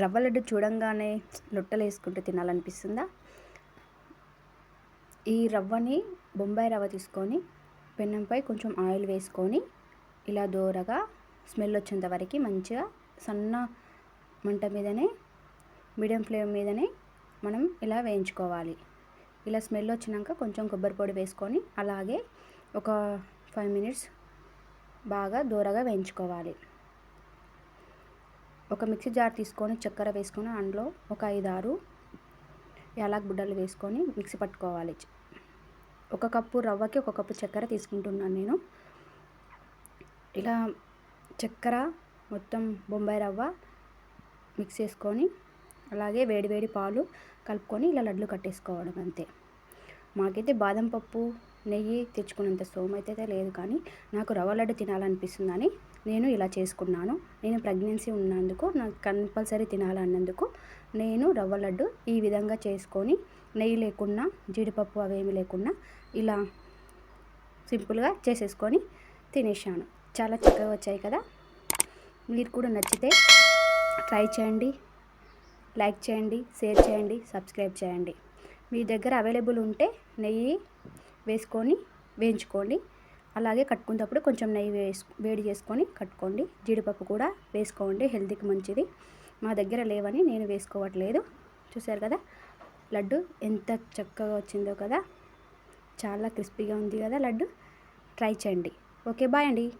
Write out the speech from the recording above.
రవ్వ లడ్డు చూడంగానే లొట్టలు వేసుకుంటూ తినాలనిపిస్తుందా? ఈ రవ్వని బొంబాయి రవ్వ తీసుకొని పెన్నంపై కొంచెం ఆయిల్ వేసుకొని ఇలా దోరగా స్మెల్ వచ్చేంత వరకు మంచిగా సన్న మంట మీదనే మీడియం ఫ్లేమ్ మీదనే మనం ఇలా వేయించుకోవాలి. ఇలా స్మెల్ వచ్చినాక కొంచెం కొబ్బరి పొడి వేసుకొని అలాగే ఒక ఫైవ్ మినిట్స్ బాగా దూరగా వేయించుకోవాలి. ఒక మిక్సీ జార్ తీసుకొని చక్కెర వేసుకొని అందులో ఒక ఐదు ఆరు యాలక్ బుడ్డలు వేసుకొని మిక్సీ పట్టుకోవాలి. ఒక కప్పు రవ్వకి ఒక కప్పు చక్కెర తీసుకుంటున్నాను నేను. ఇలా చక్కెర మొత్తం బొంబాయి రవ్వ మిక్స్ చేసుకొని అలాగే వేడివేడి పాలు కలుపుకొని ఇలా లడ్లు కట్టేసుకోవడం అంతే. మాకైతే బాదం పప్పు నెయ్యి తెచ్చుకున్నంత సోమ లేదు కానీ నాకు రవ్వ లడ్డు తినాలనిపిస్తుందని నేను ఇలా చేసుకున్నాను. నేను ప్రెగ్నెన్సీ ఉన్నందుకు నాకు కంపల్సరీ తినాలన్నందుకు నేను రవ్వ లడ్డు ఈ విధంగా చేసుకొని నెయ్యి లేకుండా జీడిపప్పు అవేమి లేకుండా ఇలా సింపుల్గా చేసేసుకొని తినేసాను చాలా చక్కగా వచ్చాయి కదా? మీరు కూడా నచ్చితే ట్రై చేయండి లైక్ చేయండి షేర్ చేయండి సబ్స్క్రైబ్ చేయండి. మీ దగ్గర అవైలబుల్ ఉంటే నెయ్యి వేసుకొని వేయించుకోండి. అలాగే కట్టుకునేటప్పుడు కొంచెం నెయ్యి వేసు వేడి చేసుకొని కట్టుకోండి. జీడిపప్పు కూడా వేసుకోండి హెల్తీకి మంచిది. మా దగ్గర లేవని నేను వేసుకోవట్లేదు. చూసారు కదా? లడ్డు ఎంత చక్కగా వచ్చిందో కదా? చాలా క్రిస్పీగా ఉంది కదా లడ్డు? ట్రై చేయండి. ఓకే బాయ్ అండి.